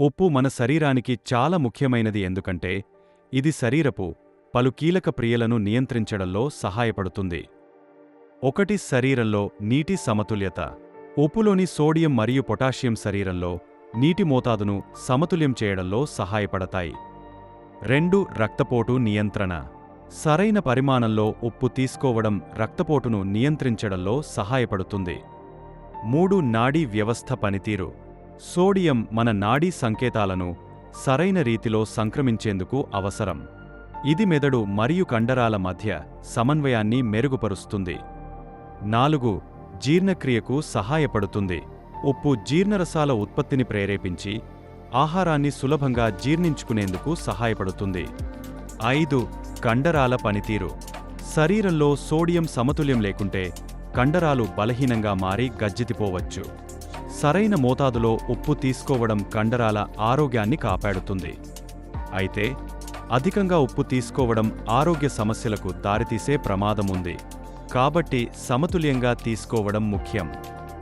ఉప్పు మన శరీరానికి చాలా ముఖ్యమైనది ఎందుకంటే ఇది శరీరపు పలు కీలక ప్రియలను నియంత్రించడంలో సహాయపడుతుంది. ఒకటి శరీరంలో నీటి సమతుల్యత. ఉప్పులోని సోడియం మరియు పొటాషియం శరీరంలో నీటి మోతాదును సమతుల్యం చేయడంలో సహాయపడతాయి. రెండు రక్తపోటు నియంత్రణ. సరైన పరిమాణంలో ఉప్పు తీసుకోవడం రక్తపోటును నియంత్రించడంలో సహాయపడుతుంది. మూడు నాడీ వ్యవస్థ పనితీరు. సోడియం మన నాడీ సంకేతాలను సరైన రీతిలో సంక్రమించేందుకు అవసరం. ఇది మెదడు మరియు కండరాల మధ్య సమన్వయాన్ని మెరుగుపరుస్తుంది. నాలుగు జీర్ణక్రియకు సహాయపడుతుంది. ఉప్పు జీర్ణరసాల ఉత్పత్తిని ప్రేరేపించి ఆహారాన్ని సులభంగా జీర్ణించుకునేందుకు సహాయపడుతుంది. ఐదు కండరాల పనితీరు. శరీరంలో సోడియం సమతుల్యం లేకుంటే కండరాలు బలహీనంగా మారి గజ్జితిపోవచ్చు. సరైన మోతాదులో ఉప్పు తీసుకోవడం కండరాల ఆరోగ్యాన్ని కాపాడుతుంది. అయితే అధికంగా ఉప్పు తీసుకోవడం ఆరోగ్య సమస్యలకు దారితీసే ప్రమాదముంది. కాబట్టి సమతుల్యంగా తీసుకోవడం ముఖ్యం.